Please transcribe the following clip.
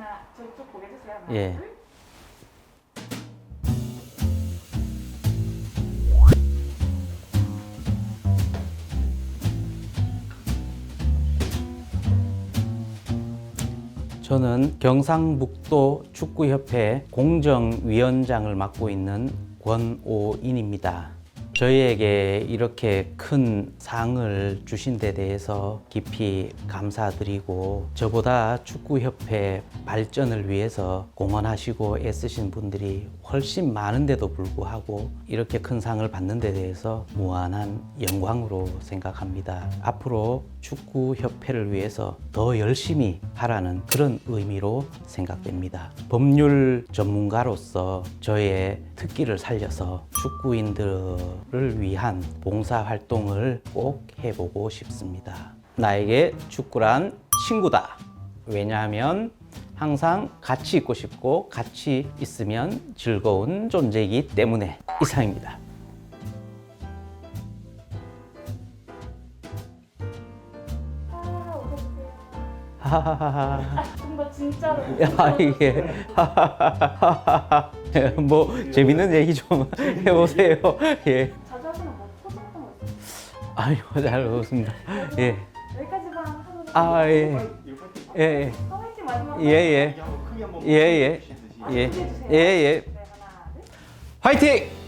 하나 저쪽 보게 해주세요. 하나, 예. 둘. 저는 경상북도 축구협회 공정위원장을 맡고 있는 권오인입니다. 저희에게 이렇게 큰 상을 주신 데 대해서 깊이 감사드리고 저보다 축구협회 발전을 위해서 공헌하시고 애쓰신 분들이 훨씬 많은데도 불구하고 이렇게 큰 상을 받는 데 대해서 무한한 영광으로 생각합니다. 앞으로 축구협회를 위해서 더 열심히 하라는 그런 의미로 생각됩니다. 법률 전문가로서 저의 특기를 살려서 축구인들 을 위한 봉사 활동을 꼭 해보고 싶습니다. 나에게 축구란 친구다. 왜냐하면 항상 같이 있고 싶고 같이 있으면 즐거운 존재이기 때문에 이상입니다. 하하하하. 진짜로. 야 이게 뭐 재밌는 얘기 좀 해보세요. 예. 아유 잘 먹었습니다. 예. 여기까지만 하고. 아 예. 예 예. 화이팅 마지막. 예 예. 예 예. 예. 예 예. 네, 하나, 둘. 화이팅!